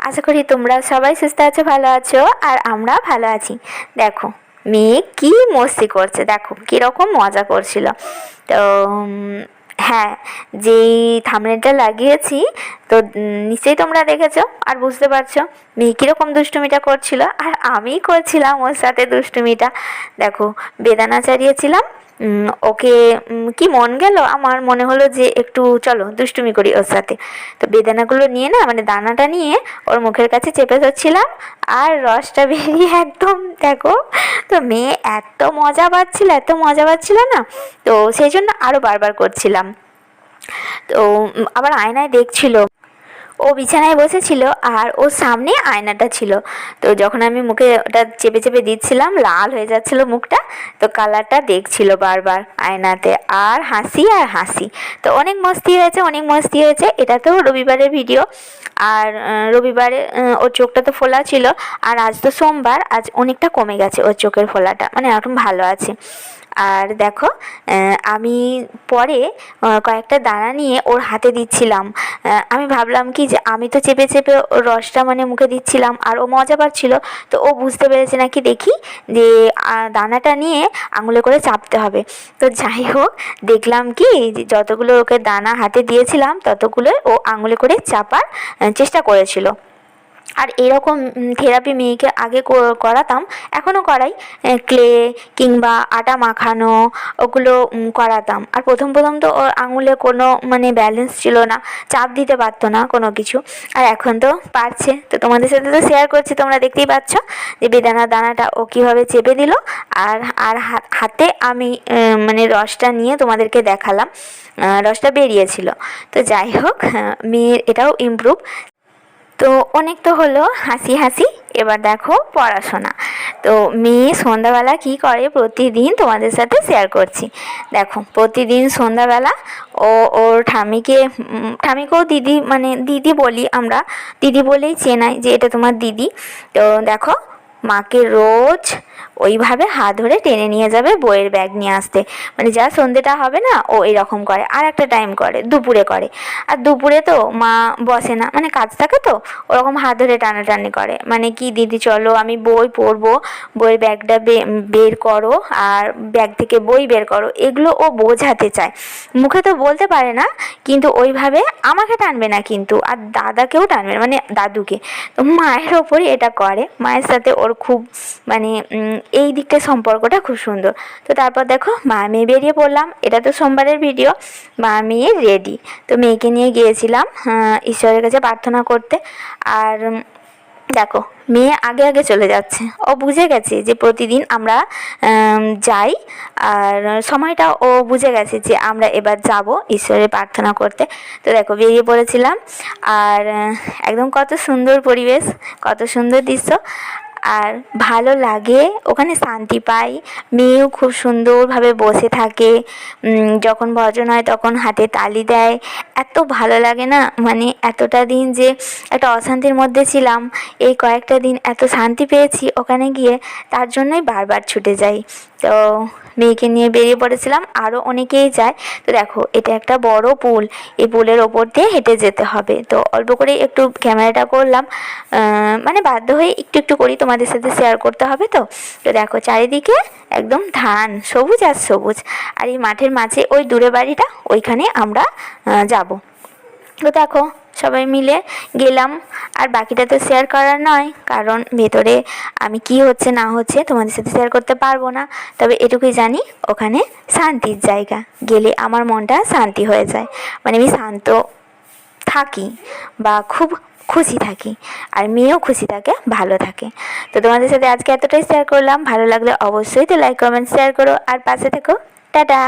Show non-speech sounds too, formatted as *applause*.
আশা করি তোমরা সবাই সুস্থ আছো ভালো আছো আর আমরা ভালো আছি। দেখো মেয়ে কি মস্তি করছে দেখো কীরকম মজা করছিল। তো হ্যাঁ যেই থামনেলটা লাগিয়েছি তো নিশ্চয়ই তোমরা দেখেছ আর বুঝতে পারছ মেয়ে কীরকম দুষ্টুমিটা করছিল। আর আমি করছিলাম ওর সাথে দুষ্টুমিটা। দেখো বেদানা চারিয়েছিলাম উম, ওকে কি মন গেল? আমার মনে হলো যে একটু চলো দুষ্টুমি করি ওর সাথে। তো বেদানাগুলো নিয়ে না মানে দানাটা নিয়ে ওর মুখের কাছে চেপে ধরছিলাম আর রসটা বেরিয়ে *laughs* একদম, দেখো, তো মেয়ে এত মজা পাচ্ছিল, এত মজা পাচ্ছিল না, তো সেই জন্য আরও বারবার করছিলাম। তো আবার আয়নায় দেখছিল। ও বিছানায় বসেছিল আর ওর সামনে আয়নাটা ছিল। তো যখন আমি মুখে ওটা চেপে চেপে দিচ্ছিলাম, লাল হয়ে যাচ্ছিল মুখটা, তো কালারটা দেখছিল বারবার আয়নাতে। আর হাসি আর হাসি। তো অনেক মস্তি হয়েছে, অনেক মস্তি হয়েছে। এটা তো রবিবারের ভিডিও। আর রবিবারে ওর চোখটা তো ফোলা ছিল। আর আজ তো সোমবার, আজ অনেকটা কমে গেছে ওর চোখের ফোলাটা। মানে এখন ভালো আছে। আর দেখো আমি পরে কয়েকটা দানা নিয়ে ওর হাতে দিচ্ছিলাম। আমি ভাবলাম কি যে আমি তো চেপে চেপে রসটা মানে মুখে দিচ্ছিলাম, আর ও মজা পাচ্ছিল। তো ও বুঝতে পেরেছে নাকি দেখি যে দানাটা নিয়ে আঙুলে করে চাপতে হবে। তো যাই হোক, দেখলাম কি যতগুলো ওকে দানা হাতে দিয়েছিলাম, ততগুলো ও আঙুলে করে চাপার চেষ্টা করেছিল। আর এরকম থেরাপি মেয়েকে আগে করাতাম এখনও করাই। ক্লে কিংবা আটা মাখানো, ওগুলো করাতাম। আর প্রথম প্রথম তো ওর আঙুলে কোনো মানে ব্যালেন্স ছিল না, চাপ দিতে পারতো না কোনো কিছু। আর এখন তো পারছে। তো তোমাদের সাথে তো শেয়ার করছি, তোমরা দেখতেই পাচ্ছ যে বেদানা দানাটা ও কীভাবে চেপে দিল। আর আর হাত- আমি মানে রসটা নিয়ে তোমাদেরকে দেখালাম। রসটা বেরিয়েছিল। তো যাই হোক মেয়ের এটাও ইমপ্রুভ তো অনেক তো হলো, হাসি হাসি। এবার দেখো পড়াশোনা। তো মেয়ে সন্ধ্যাবেলা কি করে? প্রতিদিন তোমাদের সাথে শেয়ার করছি। দেখো, প্রতিদিন সন্ধ্যাবেলা ও ওর ঠামিকে ঠামিকেও দিদি মানে দিদি বলি আমরা। দিদি বলেই চেনাই যে এটা তোমার দিদি। তো দেখো, মাকে রোজ ওইভাবে হাত ধরে টেনে নিয়ে যাবে বইয়ের ব্যাগ নিয়ে আসতে। মানে যা সন্ধেটা হবে না, ও এরকম করে। আর একটা টাইম করে, দুপুরে করে। আর দুপুরে তো মা বসে না মানে কাজ থাকে তো, ওরকম হাত ধরে টানাটানি করে। মানে কি, দিদি চলো, আমি বই পড়ব, বইয়ের ব্যাগটা বের করো, আর ব্যাগ থেকে বই বের করো। এগুলো ও বোঝাতে চায়। মুখে তো বলতে পারে না, কিন্তু ওইভাবে আমাকে টানবে না কিন্তু, আর দাদাকেও টানবে মানে দাদুকে। তো মায়ের ওপরই এটা করে। মায়ের সাথে ওর খুব মানে এই দিকটা সম্পর্কটা খুব সুন্দর। তো তারপর দেখো মা মেয়ে বেরিয়ে পড়লাম। এটা তো সোমবারের ভিডিও মা মেয়ে রেডি তো মেয়েকে নিয়ে গিয়েছিলাম ঈশ্বরের কাছে প্রার্থনা করতে। আর দেখো, মেয়ে আগে আগে চলে যাচ্ছে। ও বুঝে গেছে যে প্রতিদিন আমরা যাই। আর সময়টা ও বুঝে গেছে যে আমরা এবার যাব ঈশ্বরের প্রার্থনা করতে। তো দেখো, বেরিয়ে পড়েছিলাম। আর, একদম কত সুন্দর পরিবেশ, কত সুন্দর দৃশ্য। আর ভালো লাগে, ওখানে শান্তি পাই। মেয়েও খুব সুন্দরভাবে বসে থাকে। যখন ভজন হয় তখন হাতে তালি দেয়। এত ভালো লাগে না? মানে এতটা দিন যে একটা অশান্তির মধ্যে ছিলাম, এই কয়েকটা দিন এত শান্তি পেয়েছি, ওখানে গিয়ে তার জন্যই বারবার ছুটে যাই। তো মেয়েকে নিয়ে বেরিয়ে পড়েছিলাম আরও অনেকেই যায়। তো দেখো, এটা একটা বড় পুল, এই পুলের ওপর দিয়ে হেঁটে যেতে হবে। তো অল্প করে একটু ক্যামেরাটা করলাম। মানে বাধ্য হয়ে একটু একটু করি তোমাদের সাথে শেয়ার করতে হবে তো? তো দেখো চারিদিকে একদম ধান, সবুজ আর সবুজ। আর এই মাঠের মাঝে ওই দূরে বাড়িটা, ওইখানে আমরা যাব। তো দেখো সবাই মিলে গেলাম। আর বাকিটা তো শেয়ার করার নয়, কারণ ভেতরে আমি কি হচ্ছে না হচ্ছে তোমাদের সাথে শেয়ার করতে পারব না। তবে এটুকুই জানি, ওখানে শান্তির জায়গা। গেলে আমার মনটা শান্তি হয়ে যায়। মানে আমি শান্ত থাকি বা খুব খুশি থাকি আর মেয়েও খুশি থাকে, ভালো থাকে। তো তোমাদের সাথে আজকে এতটাই শেয়ার করলাম। ভালো লাগলে অবশ্যই তো লাইক কমেন্ট শেয়ার করো। আর পাশে থেকো। টাটা!